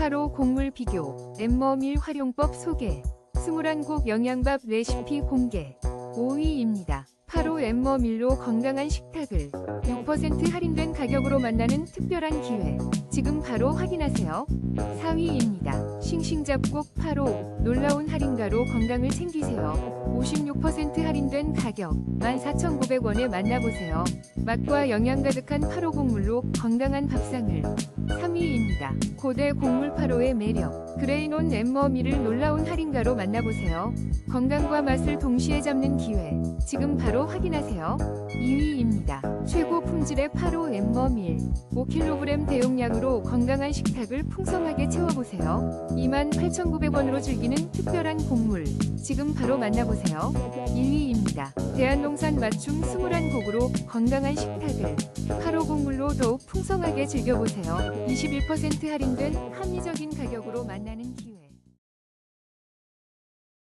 8호 곡물 비교, 엠머밀 활용법 소개, 21곡 영양밥 레시피 공개, 5위입니다. 8호 엠머밀로 건강한 식탁을 6% 할인된 가격으로 만나는 특별한 기회. 지금 바로 확인하세요. 4위입니다. 싱싱잡곡 8호 놀라운 할인가로 건강을 챙기세요. 56% 할인된 가격 14,900원에 만나보세요. 맛과 영양 가득한 8호 곡물로 건강한 밥상을 3위입니다. 고대 곡물 8호의 매력 그레이논 엠머미를 놀라운 할인가로 만나보세요. 건강과 맛을 동시에 잡는 기회 지금 바로 확인하세요. 2위입니다. 최고 품질의 8호 엠머밀 5kg 대용량으로 건강한 식탁을 풍성하게 채워보세요. 28,900원으로 즐기는 특별한 곡물 지금 바로 만나보세요. 1위입니다. 대한농산 맞춤 21곡으로 건강한 식탁을 8호 곡물로 더욱 풍성하게 즐겨보세요. 21% 할인된 합리적인 가격으로 만나는